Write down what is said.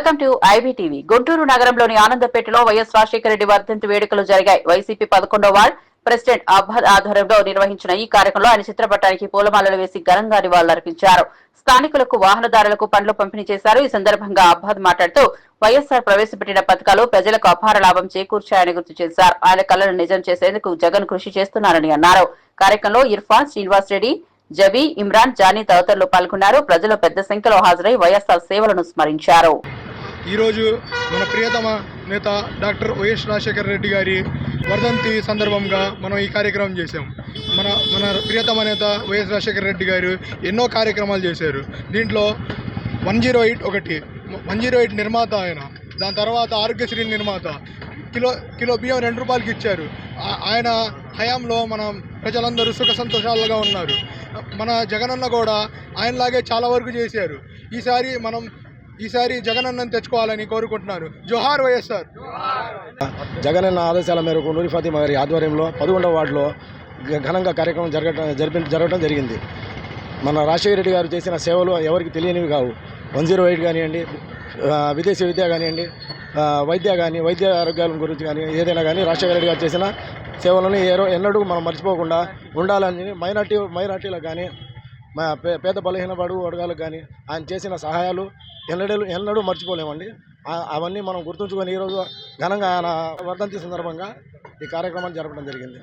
Welcome to IB TV Guntur నగరంలోని ఆనందపేటలో YS Rajasekhara Reddy వర్ధంతి వేడుకలు జరిగాయి. వైసీపీ పదకొండో వార్డ్ ప్రెసిడెంట్ అబ్బాద్ ఆధ్వర్యంలో నిర్వహించిన ఈ కార్యక్రమంలో ఆయన చిత్రపటానికి పూలమాలలు వేసి ఘనంగా నివాళులర్పించారు. స్థానికులకు వాహనదారులకు పండ్లు పంపిణీ చేశారు. ఈ సందర్భంగా అబ్బాద్ మాట్లాడుతూ వైఎస్ఆర్ ప్రవేశపెట్టిన పథకాలు ప్రజలకు అపార లాభం చేకూర్చాయని గుర్తు చేశారు. ఆయన కళను నిజం చేసేందుకు జగన్ కృషి చేస్తున్నారని అన్నారు. కార్యక్రమంలో ఇర్ఫాన్ శ్రీనివాస్ రెడ్డి జబీ ఇమ్రాన్ జానీ తదితరులు పాల్గొన్నారు. ప్రజలు పెద్ద సంఖ్యలో హాజరై వైఎస్ఆర్ సేవలను స్మరించారు. ఈరోజు మన ప్రియతమ నేత డాక్టర్ వైఎస్ రాజశేఖర రెడ్డి గారి వర్ధంతి సందర్భంగా మనం ఈ కార్యక్రమం చేశాం. మన మన ప్రియతమ నేత వైఎస్ రాజశేఖర రెడ్డి గారు ఎన్నో కార్యక్రమాలు చేశారు. దీంట్లో వన్ జీరో ఎయిట్ ఒకటి వన్ జీరో ఎయిట్ నిర్మాత ఆయన దాని తర్వాత ఆరోగ్యశ్రీ నిర్మాత కిలో కిలో బియ్యం రెండు రూపాయలకి ఇచ్చారు. ఆయన హయాంలో మనం ప్రజలందరూ సుఖ సంతోషాలుగా ఉన్నారు. మన జగనన్న కూడా ఆయనలాగే చాలా వరకు చేశారు. ఈసారి మనం ఈసారి జగనన్నను తెచ్చుకోవాలని కోరుకుంటున్నాను. జోహార్ వైఎస్ఆర్ జగనన్న ఆదేశాల మేరకు నూరి ఫాతిమా గారి ఆధ్వర్యంలో పదకొండవ వార్డులో ఘనంగా కార్యక్రమం జరగటం జరిపి జరగడం జరిగింది. మన రాజశేఖర రెడ్డి గారు చేసిన సేవలు ఎవరికి తెలియనివి కావు. వన్ జీరో ఎయిట్ కానివ్వండి విదేశీ విద్య కానివ్వండి వైద్య కానీ వైద్య ఆరోగ్యాల గురించి కానీ ఏదైనా కానీ రాజశేఖర రెడ్డి గారు చేసిన సేవలను ఎన్నడూ మనం మర్చిపోకుండా ఉండాలని మైనార్టీ మైనార్టీలకు కానీ మా పే పేద బలహీన బడుగు వర్గాలకు కానీ ఆయన చేసిన సహాయాలు ఎన్నడూ ఎన్నడూ మర్చిపోలేమండి. అవన్నీ మనం గుర్తుంచుకొని ఈరోజు ఘనంగా ఆయన వర్ధంతి సందర్భంగా ఈ కార్యక్రమాన్ని జరపడం జరిగింది.